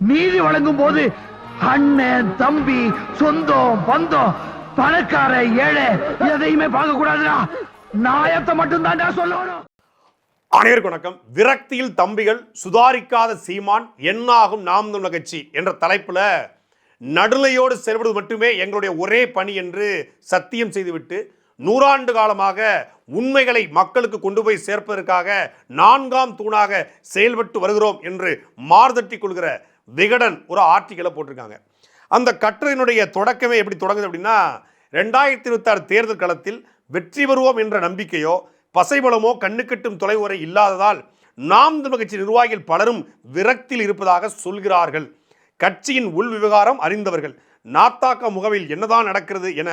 நீதி வழங்கும் போது அண்ணன் தம்பி சொந்தம் பந்தம் பணக்கார ஏழை எதையுமே பார்க்க கூடாதுடா நாயத்தை மட்டும் தான் சொல்லணும். அனைவருக்கும் வணக்கம். விரக்தியில் தம்பிகள் சுதாரிக்காத சீமான் என்னாகும் நாம் தமிழர் கட்சி என்ற தலைப்புல நடுலையோடு செயல்படுவது மட்டுமே எங்களுடைய ஒரே பணி என்று சத்தியம் செய்துவிட்டு நூறாண்டு காலமாக உண்மைகளை மக்களுக்கு கொண்டு போய் சேர்ப்பதற்காக நான்காம் தூணாக செயல்பட்டு வருகிறோம் என்று மார்தட்டி கொள்கிற விகடன் ஒரு ஆர்டிக்கலை போட்டிருக்காங்க. அந்த கட்டுரையினுடைய தொடக்கமே எப்படி தொடங்குது அப்படின்னா ரெண்டாயிரத்தி இருபத்தாறு தேர்தல் களத்தில் வெற்றி பெறுவோம் என்ற நம்பிக்கையோ பசைபலமோ கண்ணுக்கட்டும் தொலைவுரை இல்லாததால் நாம் தமிழ் கட்சி நிர்வாகிகள் பலரும் விரக்தியில் இருப்பதாக சொல்கிறார்கள். கட்சியின் உள் விவகாரம் அறிந்தவர்கள் நாத்தாக்க முகவில் என்னதான் நடக்கிறது என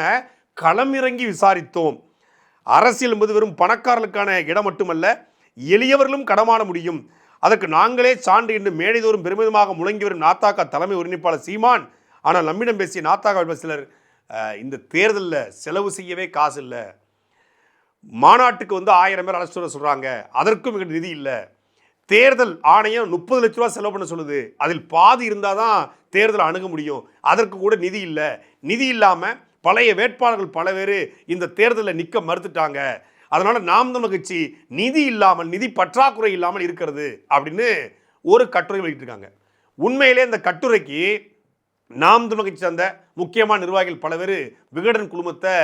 களமிறங்கி விசாரித்தோம். அரசியல் என்பது வெறும் பணக்காரர்களுக்கான இடம் மட்டுமல்ல எளியவர்களும் கடமாட முடியும். அதற்கு நாங்களே சான்று என்று மேடைதோறும் பெருமிதமாக முழங்கி வரும் நாத்தாக்கா தலைமை ஒருங்கிணைப்பாளர் சீமான். ஆனால் நம்மிடம் பேசிய நாத்தாக்கா சிலர் இந்த தேர்தலில் செலவு செய்யவே காசு இல்லை. மாநாட்டுக்கு வந்து ஆயிரம் பேர் அழைச்சிட்டு வர சொல்கிறாங்க அதற்கும் எங்களுக்கு நிதி இல்லை. தேர்தல் ஆணையம் முப்பது லட்ச ரூபா செலவு பண்ண சொல்லுது. அதில் பாதி இருந்தால் தான் தேர்தலை அணுக முடியும். அதற்கு கூட நிதி இல்லை. நிதி இல்லாமல் பழைய வேட்பாளர்கள் பல பேர் இந்த தேர்தலில் நிற்க மறுத்துட்டாங்க. அதனால் நாம் தமிழ் கட்சி நிதி இல்லாமல் நிதி பற்றாக்குறை இல்லாமல் இருக்கிறது அப்படின்னு ஒரு கட்டுரை வெளியிட்டிருக்காங்க. உண்மையிலே இந்த கட்டுரைக்கு நாம் தமிழ் கட்சி சார்ந்த முக்கியமான நிர்வாகிகள் பல பேர் விகடன் குழுமத்தை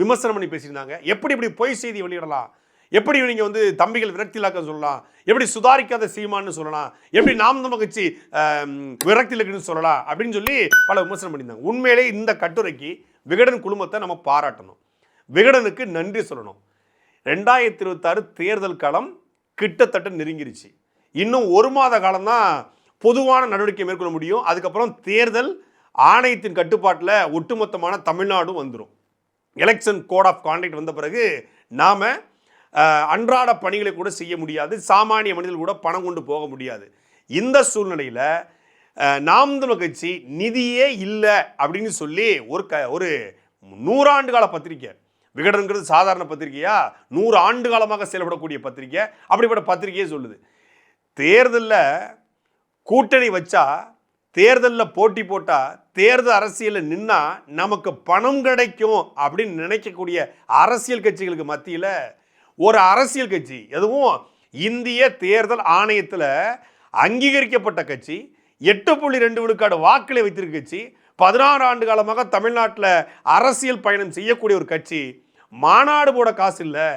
விமர்சனம் பண்ணி பேசியிருந்தாங்க. எப்படி இப்படி பொய் செய்தி வெளியிடலாம்? எப்படி நீங்கள் வந்து தம்பிகள் விரக்தியிலாக்க சொல்லலாம்? எப்படி சுதாரிக்காத சீமான்னு சொல்லலாம்? எப்படி நாம் தமிழ் கட்சி ஆம், சொல்லலாம்? அப்படின்னு சொல்லி பல விமர்சனம் பண்ணியிருந்தாங்க. உண்மையிலே இந்த கட்டுரைக்கு விகடன் குழுமத்தை நம்ம பாராட்டணும். விகடனுக்கு நன்றி சொல்லணும். ரெண்டாயிரத்தி இருபத்தாறு தேர்தல் காலம் கிட்டத்தட்ட நெருங்கிருச்சு. இன்னும் ஒரு மாத காலம்தான் பொதுவான நடவடிக்கை மேற்கொள்ள முடியும். அதுக்கப்புறம் தேர்தல் ஆணையத்தின் கட்டுப்பாட்டில் ஒட்டுமொத்தமான தமிழ்நாடும் வந்துடும் எலெக்ஷன் கோட் ஆஃப் கான்டக்ட் வந்த பிறகு நாம் அன்றாட பணிகளை கூட செய்ய முடியாது. சாமானிய மனிதர்கள் கூட பணம் கொண்டு போக முடியாது. இந்த சூழ்நிலையில் நாம் தமிழ் கட்சி நிதியே இல்லை அப்படின்னு சொல்லி ஒரு க ஒரு நூறாண்டு கால பத்திரிக்கை. விகடன்கிறது சாதாரண பத்திரிகையா? நூறு ஆண்டு காலமாக செயல்படக்கூடிய பத்திரிக்கை அப்படிப்பட்ட பத்திரிக்கையே சொல்லுது. தேர்தலில் கூட்டணி வச்சா தேர்தலில் போட்டி போட்டால் தேர்தல் அரசியலில் நின்னா நமக்கு பணம் கிடைக்கும் அப்படின்னு நினைக்கக்கூடிய அரசியல் கட்சிகளுக்கு மத்தியில் ஒரு அரசியல் கட்சி எதுவும் இந்திய தேர்தல் ஆணையத்தில் அங்கீகரிக்கப்பட்ட கட்சி எட்டு புள்ளி ரெண்டு விழுக்காடு வாக்களை வைத்திருக்க கட்சி பதினாறு ஆண்டு காலமாக தமிழ்நாட்டில் அரசியல் பயணம் செய்யக்கூடிய ஒரு கட்சி. மாநாடு போட காசு இல்லை.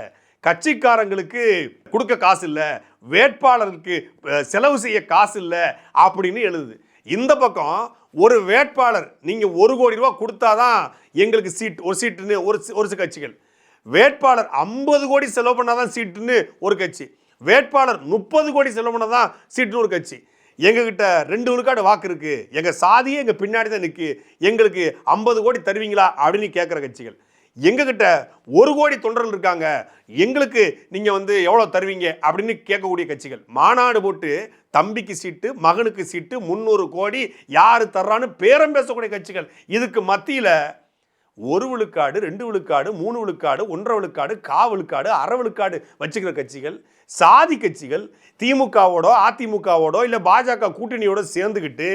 கட்சிக்காரங்களுக்கு கொடுக்க காசு இல்லை. வேட்பாளருக்கு செலவு செய்ய காசு இல்லை அப்படின்னு எழுதுது. இந்த பக்கம் ஒரு வேட்பாளர் நீங்கள் ஒரு கோடி ரூபா கொடுத்தாதான் எங்களுக்கு சீட் ஒரு சீட்டுன்னு ஒரு ஒரு சில கட்சிகள். வேட்பாளர் ஐம்பது கோடி செலவு பண்ணாதான் சீட்டுன்னு ஒரு கட்சி. வேட்பாளர் முப்பது கோடி செலவு பண்ணாதான் சீட்டுன்னு ஒரு கட்சி. எங்ககிட்ட ரெண்டு விழுக்காடு வாக்கு இருக்கு. எங்க சாதியே எங்க பின்னாடி தான் நிற்கு எங்களுக்கு ஐம்பது கோடி தருவீங்களா அப்படின்னு கேட்குற கட்சிகள். எங்ககிட்ட ஒரு கோடி தொண்டர்கள் இருக்காங்க. எங்களுக்கு நீங்க வந்து எவ்வளோ தருவீங்க அப்படின்னு கேட்கக்கூடிய கட்சிகள். மாநாடு போட்டு தம்பிக்கு சீட்டு மகனுக்கு சீட்டு முந்நூறு கோடி யாரு தர்றான்னு பேரம் பேசக்கூடிய கட்சிகள். இதுக்கு மத்தியில் ஒரு விழுக்காடு ரெண்டு விழுக்காடு மூணு விழுக்காடு ஒன்றரை விழுக்காடு கா விழுக்காடு அரை விழுக்காடு வச்சுக்கிற கட்சிகள் சாதி கட்சிகள் திமுகவோடோ அதிமுகவோடோ இல்லை பாஜக கூட்டணியோட சேர்ந்துக்கிட்டு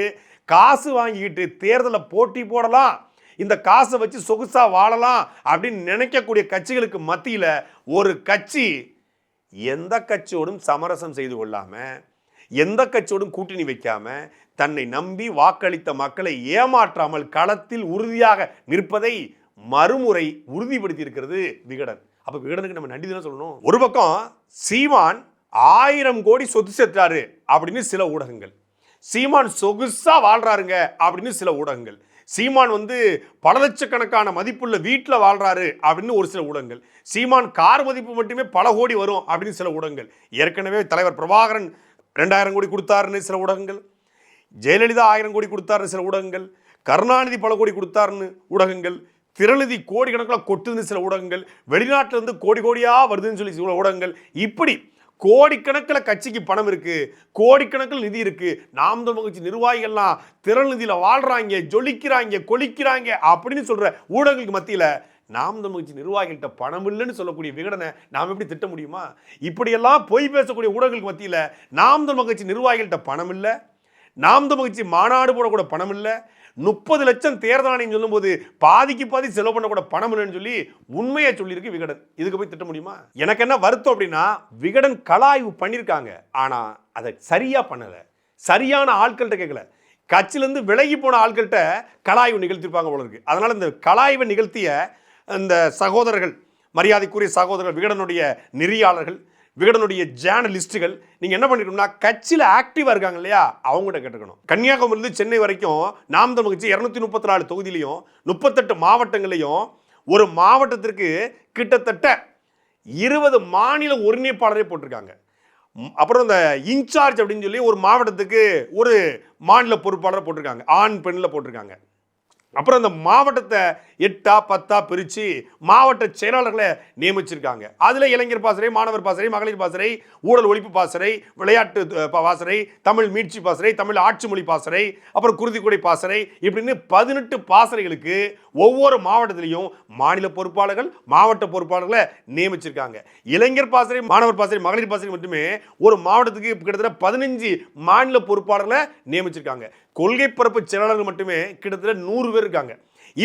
காசு வாங்கிக்கிட்டு தேர்தலில் போட்டி போடலாம் இந்த காசை வச்சு சொகுசாக வாழலாம் அப்படின்னு நினைக்கக்கூடிய கட்சிகளுக்கு மத்தியில் ஒரு கட்சி எந்த கட்சியோடும் சமரசம் செய்து கொள்ளாமல் எந்த கட்சியோடும் கூட்டணி வைக்காமல் தன்னை நம்பி வாக்களித்த மக்களை ஏமாற்றாமல் களத்தில் உறுதியாக நிற்பதை மறுமுறை உறுதிப்படுத்தி இருக்கிறது விகடன். அப்போ விகடனுக்கு நம்ம நன்றி தானே சொல்லணும்? ஒரு பக்கம் சீமான் ஆயிரம் கோடி சொத்து சேர்த்தாரு அப்படின்னு சில ஊடகங்கள். சீமான் சொகுசா வாழ்றாருங்க அப்படின்னு சில ஊடகங்கள். சீமான் வந்து பல லட்சக்கணக்கான மதிப்புள்ள வீட்டில் வாழ்றாரு அப்படின்னு ஒரு சில ஊடகங்கள். சீமான் கார் மதிப்பு மட்டுமே பல கோடி வரும் அப்படின்னு சில ஊடகங்கள். ஏற்கனவே தலைவர் பிரபாகரன் ரெண்டாயிரம் கோடி கொடுத்தாருன்னு சில ஊடகங்கள். ஜெயலலிதா ஆயிரம் கோடி கொடுத்தாருன்னு சில ஊடகங்கள் கருணாநிதி பல கோடி கொடுத்தாருன்னு ஊடகங்கள் திரநிதி கோடிக்கணக்கில் கொட்டுதுன்னு சில ஊடகங்கள் வெளிநாட்டிலேருந்து கோடி கோடியாக வருதுன்னு சொல்லி சில ஊடகங்கள். இப்படி கோடிக்கணக்கில் கட்சிக்கு பணம் இருக்குது கோடிக்கணக்கில் நிதி இருக்குது நாம் தமிழ் கட்சி நிர்வாகிகள்லாம் திரள் நிதியில் வாழ்கிறாங்க ஜொலிக்கிறாங்க கொலிக்கிறாங்க அப்படின்னு சொல்கிற ஊடகங்களுக்கு மத்தியில் நாம் தமிழ் கட்சி நிர்வாகிகள்கிட்ட பணம் இல்லைன்னு சொல்லக்கூடிய விகடனை நாம் எப்படி திட்ட முடியுமா? இப்படியெல்லாம் பொய் பேசக்கூடிய ஊடகங்களுக்கு மத்தியில் நாம் தமிழ் கட்சி நிர்வாகிகள்கிட்ட பணம் இல்லை? நாம் தமிழ் மாநாடு போடக்கூட பணம் இல்லை. முப்பது லட்சம் தேர்தல் ஆணையம் சொல்லும்போது பாதிக்கு பாதி செலவு பண்ணக்கூட பணம் இல்லைன்னு சொல்லி உண்மையை சொல்லியிருக்கு விகடன். இதுக்கு போய் திட்ட முடியுமா? எனக்கு என்ன வருத்தம் அப்படின்னா விகடன் கலாய்வு பண்ணியிருக்காங்க. ஆனால் அதை சரியாக பண்ணலை. சரியான ஆட்கள்கிட்ட கேட்கல கட்சியிலேருந்து விலகி போன ஆட்கள்கிட்ட கலாய்வு நிகழ்த்திருப்பாங்க போல இருக்கு. அதனால் இந்த கலாய்வை நிகழ்த்திய இந்த சகோதரர்கள் மரியாதைக்குரிய சகோதரர்கள் விகடனுடைய நெறியாளர்கள் விகடனுடைய ஜேர்னலிஸ்ட்டுகள் நீங்கள் என்ன பண்ணிருக்கணும்னா கட்சியில் ஆக்டிவாக இருக்காங்க இல்லையா? அவங்ககிட்ட கேட்டுக்கணும். கன்னியாகுமரியிலிருந்து சென்னை வரைக்கும் நாம் தமிழ் கட்சி இரநூத்தி முப்பத்தி நாலு தொகுதியிலையும் முப்பத்தெட்டு மாவட்டங்களையும் ஒரு மாவட்டத்திற்கு கிட்டத்தட்ட இருபது மாநில ஒருங்கிணைப்பாளரே போட்டிருக்காங்க. அப்புறம் இந்த இன்சார்ஜ் அப்படின்னு சொல்லி ஒரு மாவட்டத்துக்கு ஒரு மாநில பொறுப்பாளரை போட்டிருக்காங்க. ஆண் பெண்ணில் போட்டிருக்காங்க. அப்புறம் அந்த மாவட்டத்தை எட்டா பத்தா பிரித்து மாவட்ட செயலாளர்களை நியமிச்சிருக்காங்க. அதில் இளைஞர் பாசறை மாணவர் பாசறை மகளிர் பாசறை ஊழல் ஒழிப்பு பாசறை விளையாட்டு பா- பாசறை தமிழ் மீட்சி பாசறை தமிழ் ஆட்சி மொழி பாசறை அப்புறம் குருதிக்குடை பாசறை இப்படின்னு பதினெட்டு பாசறைகளுக்கு ஒவ்வொரு மாவட்டத்திலையும் மாநில பொறுப்பாளர்கள் மாவட்ட பொறுப்பாளர்களை நியமிச்சிருக்காங்க. இளைஞர் பாசறை மாணவர் பாசறை மகளிர் பாசறை மட்டுமே ஒரு மாவட்டத்துக்கு கிட்டத்தட்ட பதினஞ்சு மாநில பொறுப்பாளர்களை நியமிச்சிருக்காங்க. கொள்கை பரப்பு செயலாளர்கள் மட்டுமே கிட்டத்தட்ட நூறு பேர் இருக்காங்க.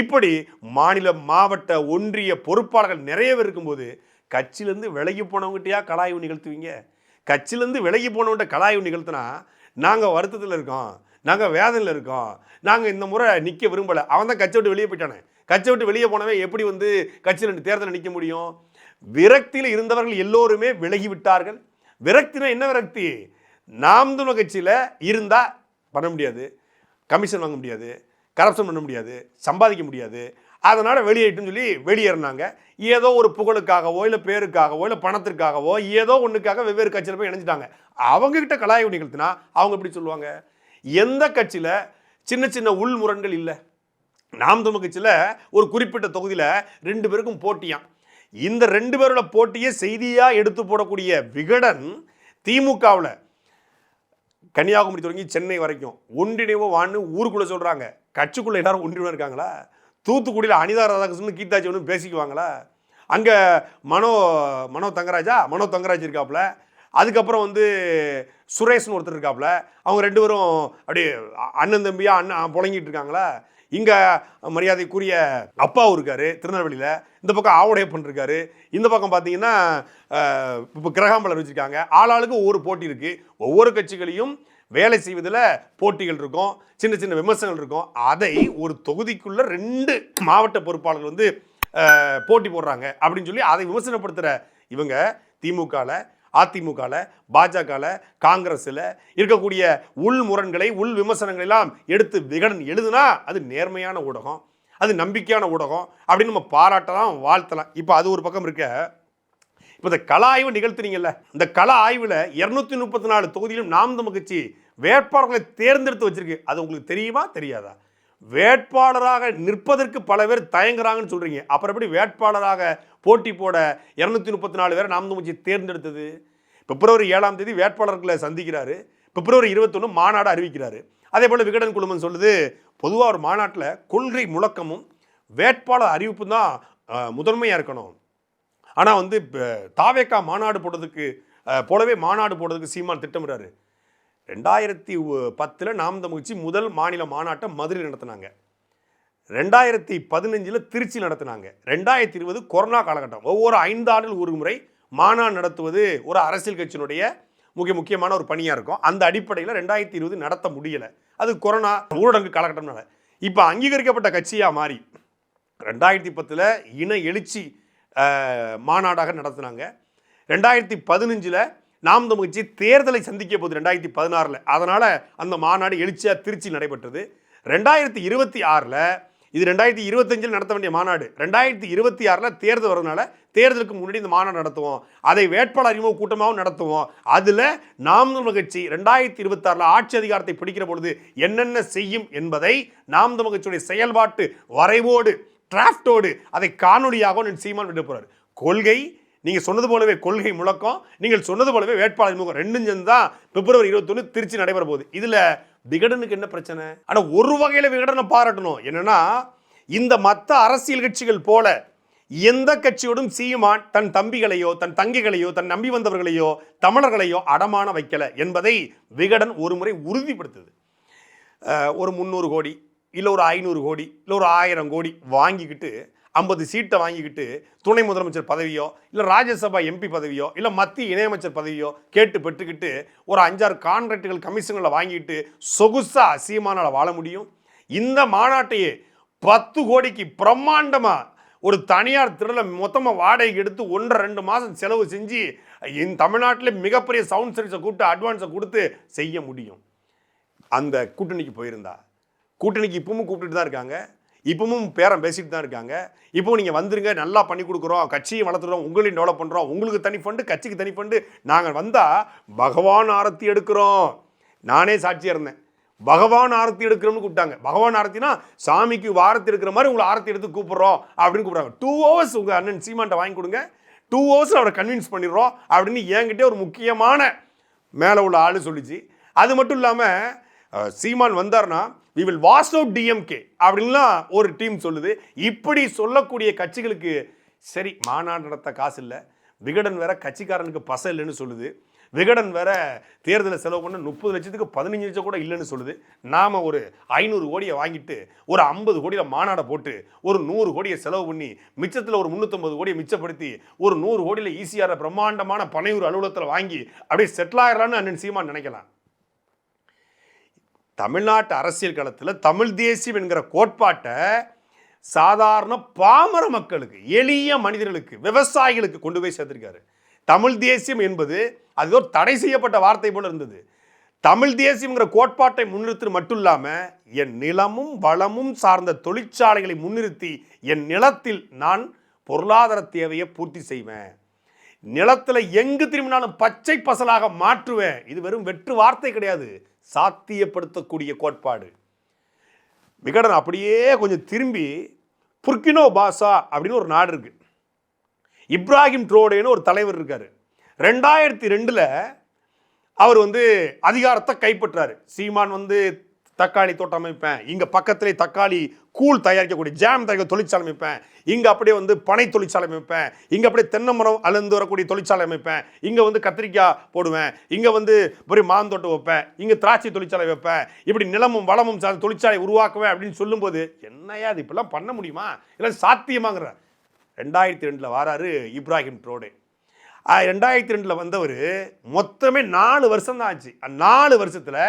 இப்படி மாநில மாவட்ட ஒன்றிய பொறுப்பாளர்கள் நிறைய பேர் இருக்கும்போது கட்சியிலேருந்து விலகி போனவங்ககிட்டயா கலாய்வு நிகழ்த்துவீங்க? கட்சியிலேருந்து விலகி போனவன்கிட்ட கலாய்வு நிகழ்த்தினா நாங்கள் வருத்தத்தில் இருக்கோம் நாங்கள் வேதனையில் இருக்கோம் நாங்கள் இந்த முறை நிற்க விரும்பலை. அவன் தான் கட்சி விட்டு வெளியே போயிட்டானே. கட்சி விட்டு வெளியே போனவன் எப்படி வந்து கட்சியில் தேர்தலில் நிற்க முடியும்? விரக்தியில் இருந்தவர்கள் எல்லோருமே விலகி விட்டார்கள். விரக்தினா என்ன விரக்தி? நாம் தமிழ் கட்சியில் இருந்தால் பண்ண முடியாது கமிஷன் வாங்க முடியாது கரப்ஷன் பண்ண முடியாது சம்பாதிக்க முடியாது. அதனால் வெளியேட்டுன்னு சொல்லி வெளியேறினாங்க. ஏதோ ஒரு புகழுக்காகவோ இல்லை பேருக்காகவோ இல்லை பணத்திற்காகவோ ஏதோ ஒன்றுக்காக வெவ்வேறு கட்சியில் போய் இணைஞ்சிட்டாங்க. அவங்கக்கிட்ட கலாயை நிகழ்த்தினா அவங்க எப்படி சொல்லுவாங்க? எந்த கட்சியில் சின்ன சின்ன உள்முரண்கள் இல்லை. நாம் தமிழ் கட்சியில் ஒரு குறிப்பிட்ட தொகுதியில் ரெண்டு பேருக்கும் போட்டியாம். இந்த ரெண்டு பேரோட போட்டியை செய்தியாக எடுத்து போடக்கூடிய விகடன் திமுகவில். கன்னியாகுமரி தொடங்கி சென்னை வரைக்கும். ஒன்றிணைவோ வான்னு ஊருக்குள்ளே சொல்கிறாங்க கட்சிக்குள்ளே எல்லாரும் ஒன்றிணைவு இருக்காங்களா? தூத்துக்குடியில் அனிதா ராதாகிருஷ்ணன் கீதாஜி ஒன்று பேசிக்குவாங்களா? அங்கே மனோ மனோ தங்கராஜா? மனோ தங்கராஜ் இருக்காப்புல. அதுக்கப்புறம் வந்து சுரேஷ்னு ஒருத்தர் இருக்காப்புல. அவங்க ரெண்டு பேரும் அப்படியே அண்ணன் தம்பியாக அண்ணன் புழங்கிட்டு இருக்காங்களா? இங்கே மரியாதைக்குரிய அப்பாவும் இருக்காரு திருநெல்வேலியில். இந்த பக்கம் ஆவுடையப்பன் இருக்காரு. இந்த பக்கம் பார்த்தீங்கன்னா இப்போ கிரகாம்பலர் வச்சுருக்காங்க. ஆளாளுக்கு ஒவ்வொரு போட்டி இருக்குது ஒவ்வொரு கட்சிகளையும் வேலை செய்வதில் போட்டிகள் இருக்கும். சின்ன சின்ன விமர்சனங்கள் இருக்கும். அதை ஒரு தொகுதிக்குள்ளே ரெண்டு மாவட்ட பொறுப்பாளர்கள் வந்து போட்டி போடுறாங்க அப்படின்னு சொல்லி அதை விமர்சனப்படுத்துகிற இவங்க திமுகவில் அதிமுகவில் பாஜகவில் காங்கிரஸில் இருக்கக்கூடிய உள் முரண்களை உள் விமர்சனங்களை எல்லாம் எடுத்து விகடன் எழுதுனா அது நேர்மையான ஊடகம். அது நம்பிக்கையான ஊடகம் அப்படின்னு நம்ம பாராட்டலாம் வாழ்த்தலாம். இப்போ அது ஒரு பக்கம் இருக்க. இப்போ இந்த கலா ஆய்வு நிகழ்த்துனீங்கல்ல இந்த கலா ஆய்வில் இரநூத்தி முப்பத்தி நாலு தொகுதியிலும் நாம் தமிழ் கட்சி வேட்பாளர்களை தேர்ந்தெடுத்து வச்சிருக்கு. அது உங்களுக்கு தெரியுமா தெரியாதா? வேட்பாளராக நிற்பதற்கு பல பேர் தயங்குறாங்கன்னு சொல்கிறீங்க அப்புறம் எப்படி வேட்பாளராக போட்டி போட இரநூத்தி முப்பத்தி நாலு பேரை நாம் தமிழ் கட்சி தேர்ந்தெடுத்தது? பிப்ரவரி ஏழாம் தேதி வேட்பாளர்களை சந்திக்கிறாரு. பிப்ரவரி இருபத்தொன்று மாநாடு அறிவிக்கிறாரு. அதே போல் விகடன் குழுமம் சொல்லுது பொதுவாக ஒரு மாநாட்டில் கொள்கை முழக்கமும் வேட்பாளர் அறிவிப்பும் தான் முதன்மையாக இருக்கணும். ஆனால் வந்து இப்போ தாவேக்கா மாநாடு போடுறதுக்கு போலவே மாநாடு போடுறதுக்கு சீமான் திட்டமிடுறாரு. ரெண்டாயிரத்தி பத்தில் நாம் தமிழ்ச்சி முதல் மாநில மாநாட்டை மதுரை நடத்தினாங்க. ரெண்டாயிரத்தி பதினஞ்சில் திருச்சி நடத்தினாங்க. ரெண்டாயிரத்தி இருபது கொரோனா காலகட்டம். ஒவ்வொரு ஐந்து ஆண்டுகள் ஒரு முறை மாநாடு நடத்துவது ஒரு அரசியல் கட்சியினுடைய முக்கிய முக்கியமான ஒரு பணியாக இருக்கும். அந்த அடிப்படையில் ரெண்டாயிரத்தி இருபது நடத்த முடியலை. அது கொரோனா ஊரடங்கு காலகட்டம்னால. இப்போ அங்கீகரிக்கப்பட்ட கட்சியாக மாறி ரெண்டாயிரத்தி பத்தில் இன எழுச்சி மாநாடாக நடத்தினாங்க. ரெண்டாயிரத்தி பதினஞ்சில் நாம் தமிழ் கட்சி தேர்தலை சந்திக்க போகுது ரெண்டாயிரத்தி பதினாறில். அதனால் அந்த மாநாடு எழுச்சியாக திருச்சி நடைபெற்றது. ரெண்டாயிரத்தி இருபத்தி ஆறில் இது ரெண்டாயிரத்தி இருபத்தஞ்சில் நடத்த வேண்டிய மாநாடு. ரெண்டாயிரத்தி இருபத்தி ஆறில் தேர்தல் வரதுனால தேர்தலுக்கு முன்னாடி இந்த மாநாடு நடத்துவோம். அதை வேட்பாளர் அறிமுக கூட்டமாகவும் நடத்துவோம். அதில் நாம் தமிழ் கட்சி ரெண்டாயிரத்தி இருபத்தாறில் ஆட்சி அதிகாரத்தை பிடிக்கிற பொழுது என்னென்ன செய்யும் என்பதை நாம் தமிழ் கட்சியுடைய செயல்பாட்டு வரைவோடு டிராஃப்டோடு அதை காணொலியாக நான் சீமான் விட்டு போகிறார் கொள்கை நீங்கள் சொன்னது போலவே கொள்கை முழக்கம் நீங்கள் சொன்னது போலவே வேட்பாளர் அறிமுகம் ரெண்டும் சேர்ந்து தான் பிப்ரவரி இருபத்தொன்று திருச்சி நடைபெற போகுது. இதில் விகடனுக்கு என்ன பிரச்சனை? ஆனால் ஒரு வகையில் விகடனை பாராட்டணும். என்னன்னா இந்த மற்ற அரசியல் கட்சிகள் போல எந்த கட்சியோடும் சீமான் தன் தம்பிகளையோ தன் தங்கைகளையோ தன் நம்பி வந்தவர்களையோ தமிழர்களையோ அடமான வைக்கல என்பதை விகடன் ஒரு முறை உறுதிப்படுத்துது ஒரு முந்நூறு கோடி இல்லை ஒரு ஐநூறு கோடி இல்லை ஒரு ஆயிரம் கோடி வாங்கிக்கிட்டு ஐம்பது சீட்டை வாங்கிக்கிட்டு துணை முதலமைச்சர் பதவியோ இல்லை ராஜ்யசபா எம்பி பதவியோ இல்லை மத்திய இணையமைச்சர் பதவியோ கேட்டு பெற்றுக்கிட்டு ஒரு அஞ்சாறு கான்ட்ராக்டுகள் கமிஷன்களை வாங்கிட்டு சொகுசா சீமானால் வாழ முடியும்? இந்த மாநாட்டையே பத்து கோடிக்கு பிரம்மாண்டமாக ஒரு தனியார் திடலை மொத்தமாக வாடகைக்கு எடுத்து ஒன்றரை ரெண்டு மாதம் செலவு செஞ்சு இந்த தமிழ்நாட்டில் மிகப்பெரிய சவுண்ட் சர்வீஸை கூப்பிட்டு அட்வான்ஸை கொடுத்து செய்ய முடியும். அந்த கூட்டணிக்கு போயிருந்தா. கூட்டணிக்கு இப்பவும் கூப்பிட்டுட்டு தான் இருக்காங்க. இப்பவும் பேரம் பேசிட்டு தான் இருக்காங்க. இப்போ நீங்கள் வந்துருங்க நல்லா பண்ணி கொடுக்குறோம் கட்சியை வளர்த்துறோம் உங்களையும் டெவலப் பண்ணுறோம் உங்களுக்கு தனி ஃபண்டு கட்சிக்கு தனி ஃபண்டு நாங்கள் வந்தால் பகவான் ஆரத்தி எடுக்கிறோம். நானே சாட்சியாக இருந்தேன். பகவான் ஆரத்தி எடுக்கிறோம்னு கூப்பிட்டாங்க. பகவான் ஆரத்தினா சாமிக்கு வாரத்தி எடுக்கிற மாதிரி உங்களை ஆரத்தி எடுத்து கூப்பிட்றோம் அப்படின்னு கூப்பிட்றாங்க. டூ ஹவர்ஸ் உங்கள் அண்ணன் சீமான்ட்ட வாங்கி கொடுங்க. டூ ஹவர்ஸில் அவரை கன்வின்ஸ் பண்ணிடுறோம் அப்படின்னு என்கிட்டே ஒரு முக்கியமான மேலே உள்ள ஆள் சொல்லிச்சு. அது மட்டும் இல்லாமல் சீமான் வந்தார்னா we will wash out DMK அப்படின்லாம் ஒரு டீம் சொல்லுது. இப்படி சொல்லக்கூடிய கட்சிகளுக்கு சரி மாநாடு நடத்த காசு இல்லை. விகடன் வேற கட்சிக்காரனுக்கு பச இல்லைன்னு சொல்லுது. விகடன் வேற தேர்தலை செலவு பண்ண முப்பது லட்சத்துக்கு பதினஞ்சு லட்சம் கூட இல்லைன்னு சொல்லுது. நாம் ஒரு ஐநூறு கோடியை வாங்கிட்டு ஒரு ஐம்பது கோடியில் மாநாடை போட்டு ஒரு நூறு கோடியை செலவு பண்ணி மிச்சத்தில் ஒரு முந்நூற்றம்பது கோடியை மிச்சப்படுத்தி ஒரு நூறு கோடியில் ஈஸியாக பிரம்மாண்டமான பனையூர் அலுவலகத்தில் வாங்கி அப்படியே செட்டில் ஆயிடலான்னு அண்ணன் சீமான் நினைக்கலாம். தமிழ்நாட்டு அரசியல் களத்தில் தமிழ் தேசியம் என்கிற கோட்பாட்டை சாதாரண பாமர மக்களுக்கு எளிய மனிதர்களுக்கு விவசாயிகளுக்கு கொண்டு போய் சேர்த்திருக்காரு. தமிழ் தேசியம் என்பது அது ஒரு தடை செய்யப்பட்ட வார்த்தை போல இருந்தது. தமிழ் தேசியம்ங்கிற கோட்பாட்டை முன்னிறுத்தி மட்டும் இல்லாமல் என் நிலமும் வளமும் சார்ந்த தொழிற்சாலைகளை முன்னிறுத்தி என் நிலத்தில் நான் பொருளாதார தேவையை பூர்த்தி செய்வேன். நிலத்தில் எங்கு திரும்பினாலும் பச்சை பசலாக மாற்றுவேன். இது வெறும் வெற்று வார்த்தை கிடையாது. சாத்தியப்படுத்தக்கூடிய கோட்பாடு. விகடன் அப்படியே கொஞ்சம் திரும்பி புர்கினோ பாசா அப்படின்னு ஒரு நாடு இருக்குது இப்ராஹிம் ட்ரோடேன்னு ஒரு தலைவர் இருக்கார். ரெண்டாயிரத்தி ரெண்டில் அவர் வந்து அதிகாரத்தை கைப்பற்றாரு. சீமான் வந்து தக்காளி தோட்டம் அமைப்பேன். இங்கே பக்கத்திலே தக்காளி கூழ் தயாரிக்கக்கூடிய ஜாம் தயாரிக்க தொழிற்சாலை அமைப்பேன். இங்கே அப்படியே வந்து பனை தொழிற்சாலை அமைப்பேன். இங்கே அப்படியே தென்னை மரம் அலந்து வரக்கூடிய தொழிற்சாலை அமைப்பேன். இங்கே வந்து கத்திரிக்காய் போடுவேன். இங்கே வந்து ஒரு மாந்தோட்டம் வைப்பேன். இங்கே திராட்சை தொழிற்சாலை வைப்பேன். இப்படி நிலமும் வளமும் சார்ந்த தொழிற்சாலை உருவாக்குவேன் அப்படின்னு சொல்லும்போது என்னையா அது இப்படிலாம் பண்ண முடியுமா? இல்லை சாத்தியமாங்கிறேன் ரெண்டாயிரத்தி ரெண்டில் வாராரு இப்ராஹிம் ட்ரோடே. ரெண்டாயிரத்தி ரெண்டில் வந்தவர் மொத்தமே நாலு வருஷம் தான் ஆச்சு. அந்த நாலு வருஷத்தில்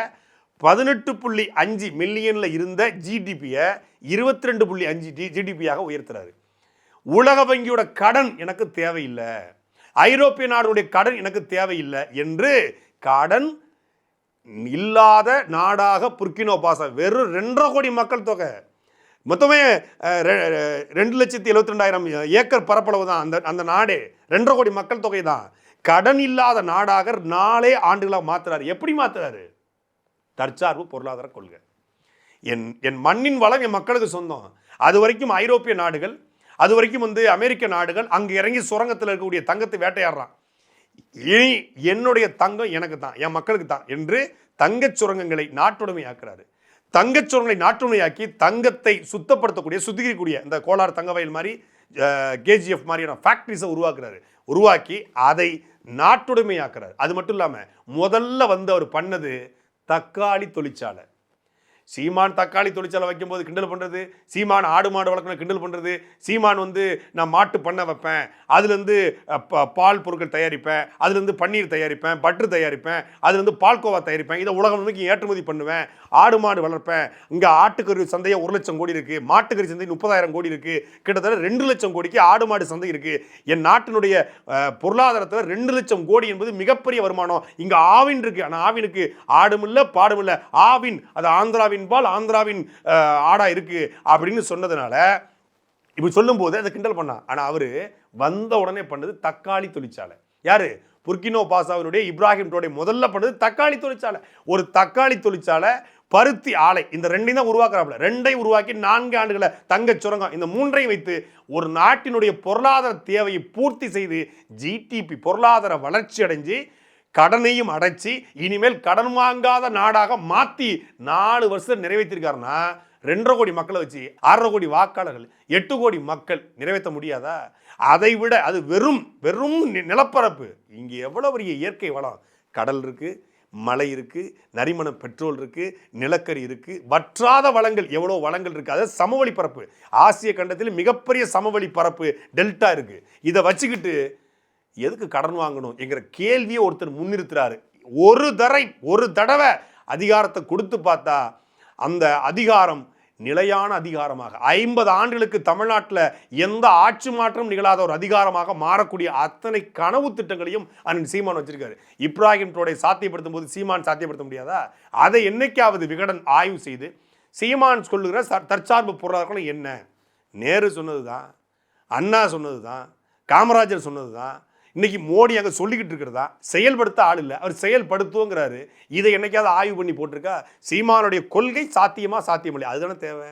பதினெட்டு புள்ளி அஞ்சு மில்லியனில் இருந்த ஜிடிபியை இருபத்தி ரெண்டு புள்ளி அஞ்சு ஜி ஜிடிபியாக உயர்த்துறாரு. உலக வங்கியோட கடன் எனக்கு தேவையில்லை. ஐரோப்பிய நாடுடைய கடன் எனக்கு தேவையில்லை என்று கடன் இல்லாத நாடாக புர்கினோ பாசா வெறும் ரெண்டரை கோடி மக்கள் தொகை. மொத்தமே ரெ- ரெண்டு லட்சத்தி எழுபத்தி ரெண்டாயிரம் ஏக்கர் பரப்பளவு தான். அந்த அந்த நாடே ரெண்டரை கோடி மக்கள் தொகை தான். கடன் இல்லாத நாடாக நாளே ஆண்டுகளாக மாத்துறாரு. எப்படி மாத்துறாரு? தற்சார்பு பொருளாதார கொள்கை. என் என் மண்ணின் வளம் என் மக்களுக்கு சொந்தம். அது வரைக்கும் ஐரோப்பிய நாடுகள் அது வரைக்கும் வந்து அமெரிக்க நாடுகள் அங்கே இறங்கி சுரங்கத்தில் இருக்கக்கூடிய தங்கத்தை வேட்டையாடுறான். இனி என்னுடைய தங்கம் எனக்கு தான் என் மக்களுக்கு தான் என்று தங்கச் சுரங்கங்களை நாட்டுடைமையாக்குறாரு. தங்கச் சுரங்களை நாட்டுமையாக்கி தங்கத்தை சுத்தப்படுத்தக்கூடிய சுத்திகரிக்கக்கூடிய இந்த கோலார் தங்க வயல் மாதிரி கேஜிஎஃப் மாதிரியான ஃபேக்ட்ரிஸை உருவாக்குறாரு. உருவாக்கி அதை நாட்டுடைமையாக்குறாரு. அது மட்டும் இல்லாமல் முதல்ல வந்து அவர் பண்ணது தக்காளி தொழிற்சாலை. சீமான் தக்காளி தொழிற்சாலை வைக்கும்போது கிண்டல் பண்ணுறது சீமான் ஆடு மாடு வளர்க்கணும் கிண்டல் பண்ணுறது சீமான் வந்து நான் மாட்டு பண்ணை வைப்பேன் அதுலேருந்து பால் பொருட்கள் தயாரிப்பேன் அதுலேருந்து பன்னீர் தயாரிப்பேன் பட்ரு தயாரிப்பேன் அதுலேருந்து பால்கோவா தயாரிப்பேன் இதை உலகம் நோக்கி ஏற்றுமதி பண்ணுவேன் ஆடு மாடு வளர்ப்பேன். இங்கே ஆட்டுக்கறி சந்தையை ஒரு லட்சம் கோடி இருக்குது மாட்டுக்கறி சந்தை முப்பதாயிரம் கோடி இருக்குது கிட்டத்தட்ட ரெண்டு லட்சம் கோடிக்கு ஆடு மாடு சந்தை இருக்குது என் நாட்டினுடைய பொருளாதாரத்தில் ரெண்டு லட்சம் கோடி என்பது மிகப்பெரிய வருமானம். இங்கே ஆவின் இருக்குது ஆனால் ஆவினுக்கு ஆடும் இல்லை பாடும் இல்லை ஆவின் அது ஆந்திராவின் பால் ஆந்திராவின் ஆடா இருக்குது அப்படின்னு சொன்னதுனால இப்படி சொல்லும்போது அதை கிண்டல் பண்ணான். ஆனால் அவர் வந்த உடனே பண்ணது தக்காளி தொழிற்சாலை. யாரு? புர்கினோ பாசாவினுடைய இப்ராஹிம் டோடே முதல்ல பண்ணது தக்காளி தொழிற்சாலை. ஒரு தக்காளி தொழிற்சாலை பருத்தி ஆலை இந்த ரெண்டையும் தான் உருவாக்குறாப்புல. ரெண்டையும் உருவாக்கி நான்கு ஆண்டுகளை தங்கச் சுரங்கம் இந்த மூன்றையும் வைத்து ஒரு நாட்டினுடைய பொருளாதார தேவையை பூர்த்தி செய்து ஜிடிபி பொருளாதார வளர்ச்சி அடைஞ்சு கடனையும் அடைச்சி இனிமேல் கடன் வாங்காத நாடாக மாற்றி நாலு வருஷம் நிறைவேற்றிருக்காருன்னா ரெண்டரை கோடி மக்களை வச்சு ஆறரை கோடி வாக்காளர்கள் எட்டு கோடி மக்கள் நிறைவேற்ற முடியாதா? அதை விட அது வெறும் வெறும் நிலப்பரப்பு. இங்கே எவ்வளோ பெரிய இயற்கை வளம்? கடல் இருக்குது மலை இருக்குது நரிமணம் பெட்ரோல் இருக்குது நிலக்கரி இருக்குது வற்றாத வளங்கள் எவ்வளோ வளங்கள் இருக்குது அதாவது சமவெளி பரப்பு ஆசிய கண்டத்தில் மிகப்பெரிய சமவெளி பரப்பு டெல்டா இருக்குது இதை வச்சுக்கிட்டு எதுக்கு கடன் வாங்கணும் என்கிற கேள்வியை ஒருத்தர் முன்னிறுத்துறாரு. ஒரு தரை ஒரு தடவை அதிகாரத்தை கொடுத்து பார்த்தா அந்த அதிகாரம் நிலையான அதிகாரமாக ஐம்பது ஆண்டுகளுக்கு தமிழ்நாட்டில் எந்த ஆட்சி மாற்றம் நிகழாத ஒரு அதிகாரமாக மாறக்கூடிய அத்தனை கனவு திட்டங்களையும் அண்ணன் சீமான் வச்சிருக்காரு. இப்ராஹிம் டோடை சாத்தியப்படுத்தும் போது சீமான் சாத்தியப்படுத்த முடியாதா? அதை என்னைக்காவது விகடன் ஆய்வு செய்து சீமான் சொல்லுகிற தற்சார்பு பொருளாதாரம் என்ன? நேரு சொன்னது தான் அண்ணா சொன்னது தான் காமராஜர் சொன்னது தான் இன்னைக்கு மோடி அங்கே சொல்லிக்கிட்டு இருக்கிறதா? செயல்படுத்த ஆள் இல்லை. அவர் செயல்படுத்துவோங்கிறாரு. இதை என்னைக்காவது ஆய்வு பண்ணி போட்டிருக்கா? சீமானுடைய கொள்கை சாத்தியமாக சாத்தியமில்லை அதுதானே தேவை.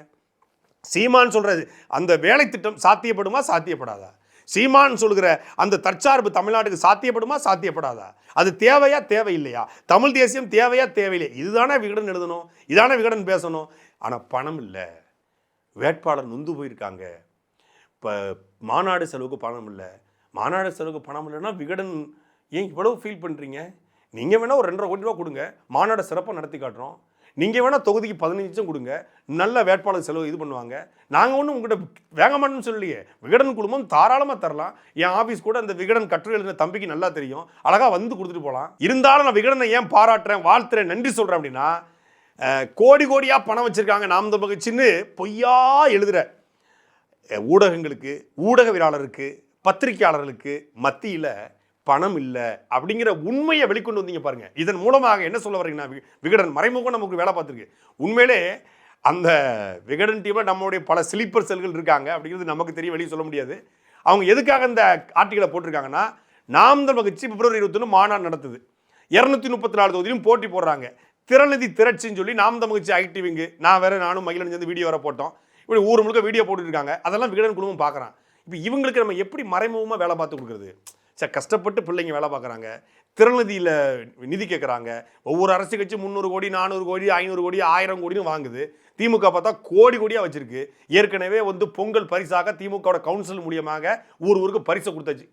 சீமான் சொல்கிறது அந்த வேலை திட்டம் சாத்தியப்படுமா சாத்தியப்படாதா? சீமான் சொல்கிற அந்த தற்சார்பு தமிழ்நாட்டுக்கு சாத்தியப்படுமா சாத்தியப்படாதா? அது தேவையா தேவையில்லையா? தமிழ் தேசியம் தேவையா தேவையில்லை இதுதானே விகடன் எழுதணும். இதானே விகடன் பேசணும். ஆனால் பணம் இல்லை. வேட்பாளர் நொந்து போயிருக்காங்க. இப்போ மாநாடு செலவுக்கு பணம் இல்லை. மாநாடு செலவுக்கு பணம் இல்லைன்னா விகடன் ஏன் இவ்வளவு ஃபீல் பண்ணுறீங்க நீங்கள் வேணால் ஒரு ரெண்டரை கோடி ரூபா கொடுங்க. மாநாடு சிறப்பாக நடத்தி காட்டுறோம். நீங்கள் வேணால் தொகுதிக்கு பதினஞ்சு லட்சம் கொடுங்க. நல்ல வேட்பாளர் செலவு இது பண்ணுவாங்க. நாங்கள் ஒன்றும் உங்கள்கிட்ட வேக மாட்டோம்னு சொல்லலையே. விகடன் குடும்பம் தாராளமாக தரலாம். என் ஆஃபீஸ் கூட அந்த விகடன் கட்டுரை எழுதின தம்பிக்கு நல்லா தெரியும். அழகாக வந்து கொடுத்துட்டு போகலாம் இருந்தாலும் நான் விகடனை ஏன் பாராட்டுறேன் வாழ்த்துறேன் நன்றி சொல்கிறேன் அப்படின்னா கோடி கோடியாக பணம் வச்சுருக்காங்க நாம் தமிழ் கட்சின்னு பொய்யா எழுதுகிற ஊடகங்களுக்கு ஊடகவியலாளருக்கு பத்திரிகையாளர்களுக்கு மத்தியில் பணம் இல்லை அப்படிங்கிற உண்மையை வெளிக்கொண்டு வந்தீங்க பாருங்கள் இதன் மூலமாக என்ன சொல்ல வரீங்கன்னா வி- விகடன் மறைமுகம் நமக்கு வேலை பார்த்துருக்கு. உண்மையிலே அந்த விகடன் டீமில் நம்மளுடைய பல ஸ்லீப்பர் செல்கள் இருக்காங்க அப்படிங்கிறது நமக்கு தெரியும் வெளியே சொல்ல முடியாது. அவங்க எதுக்காக இந்த ஆர்டிகளை போட்டிருக்காங்கன்னா நாம் தமிழ் கட்சி பிப்ரவரி இருபத்தொன்று மாநாடு நடத்துது. இரநூத்தி முப்பத்தி நாலு தொகுதியிலும் போட்டி போடுறாங்க. திறநிதி திரட்சின்னு சொல்லி நாம் தமிழ் கட்சி ஐடி விங்கு நான் வேறு நானும் மகிழன் சேர்ந்து வீடியோ வர போட்டோம். இப்படி ஊர் முழுக்க வீடியோ போட்டுருக்காங்க அதெல்லாம் விகடன் குழுமம் பார்க்குறான். இப்போ இவங்களுக்கு நம்ம எப்படி மறைமுகமாக வேலை பார்த்து கொடுக்குறது? சார் கஷ்டப்பட்டு பிள்ளைங்க வேலை பார்க்குறாங்க. திறநிதியில் நிதி கேட்குறாங்க. ஒவ்வொரு அரசு கட்சி முந்நூறு கோடி நானூறு கோடி ஐநூறு கோடி ஆயிரம் கோடின்னு வாங்குது. திமுக பார்த்தா கோடி கோடியாக வச்சுருக்கு. ஏற்கனவே வந்து பொங்கல் பரிசாக திமுகவோட கவுன்சில் மூலியமாக ஊர் ஊருக்கு பரிசை கொடுத்தாச்சு.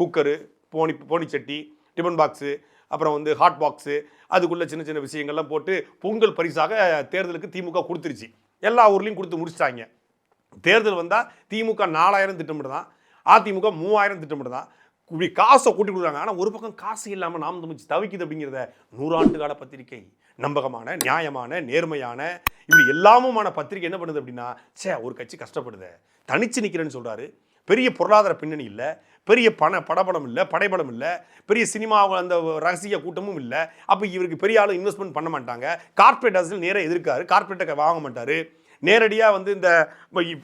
குக்கரு போனி போனிச்சட்டி டிஃபன் பாக்ஸு அப்புறம் வந்து ஹாட் பாக்ஸு அதுக்குள்ளே சின்ன சின்ன விஷயங்கள்லாம் போட்டு பொங்கல் பரிசாக தேர்தலுக்கு திமுக கொடுத்துருச்சு. எல்லா ஊர்லேயும் கொடுத்து முடிச்சிட்டாங்க. தேர்தல் வந்தால் திமுக நாலாயிரம் திட்டமிடுதான். அதிமுக மூவாயிரம் திட்டமிடுதான். இப்படி காசை கூட்டி கொடுக்குறாங்க. ஆனால் ஒரு பக்கம் காசு இல்லாமல் நாம் தமிழ்ச்சி தவிக்குது அப்படிங்கிறத நூறாண்டு கால பத்திரிகை நம்பகமான நியாயமான நேர்மையான இப்படி எல்லாமுமான பத்திரிகை என்ன பண்ணுது அப்படின்னா சே ஒரு கட்சி கஷ்டப்படுது. தனிச்சு நிற்கிறேன்னு சொல்கிறாரு பெரிய பொருளாதார பின்னணி இல்லை. பெரிய பண படபலம் இல்லை படைபலம் இல்லை. பெரிய சினிமா அந்த ரகசிய கூட்டமும் இல்லை. அப்போ இவருக்கு பெரிய ஆளும் இன்வெஸ்ட்மெண்ட் பண்ண மாட்டாங்க. கார்ப்பரேட் அரசியல் நேராக எதிர்க்காரு. கார்ப்பரேட்டை வாங்க மாட்டார். நேரடியாக வந்து இந்த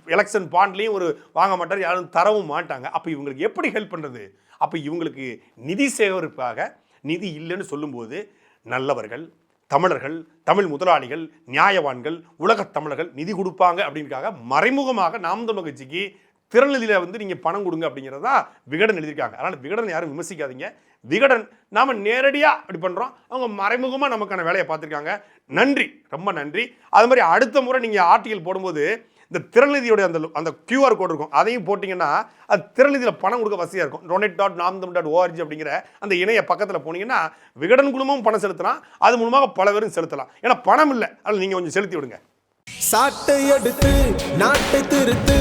எலெக்ஷன் பாண்ட்லேயும் ஒரு வாங்க மாட்டார் யாரும் தரவும் மாட்டாங்க. அப்போ இவங்களுக்கு எப்படி ஹெல்ப் பண்ணுறது அப்போ இவங்களுக்கு நிதி சேகரிப்பாக நிதி இல்லைன்னு சொல்லும்போது நல்லவர்கள் தமிழர்கள் தமிழ் முதலாளிகள் நியாயவான்கள் உலகத் தமிழர்கள் நிதி கொடுப்பாங்க அப்படின்றக்காக மறைமுகமாக நாம் தமிழ் கட்சிக்கு திறநிதியில் வந்து நீங்கள் பணம் கொடுங்க அப்படிங்கிறது தான் விகடன் எழுதியிருக்காங்க. அதனால் விகடன் யாரும் விமர்சிக்காதீங்க. விகடன் நாம் நேரடியாக அப்படி பண்ணுறோம் அவங்க மறைமுகமாக நமக்கான வேலையை பார்த்துருக்காங்க. நன்றி ரொம்ப நன்றி. அது மாதிரி அடுத்த முறை நீங்கள் ஆர்டிகல் போடும்போது இந்த திறநிதியோட அந்த அந்த கியூஆர் கோடு இருக்கும். அதையும் போட்டிங்கன்னா அது திறநிதியில் பணம் கொடுக்க வசதியாக இருக்கும். டொனேட் டாட் நாம் தம் டாட் ஓஆர்ஜி அப்படிங்கிற அந்த இணைய பக்கத்தில் போனீங்கன்னா விகடன் குழுமமும் பணம் செலுத்தலாம். அது மூலமாக பல பேரும் செலுத்தலாம். ஏன்னா பணம் இல்லை. அதில் நீங்கள் கொஞ்சம் செலுத்தி விடுங்க. சாட்டை எடுத்து நாட்டை திருத்து.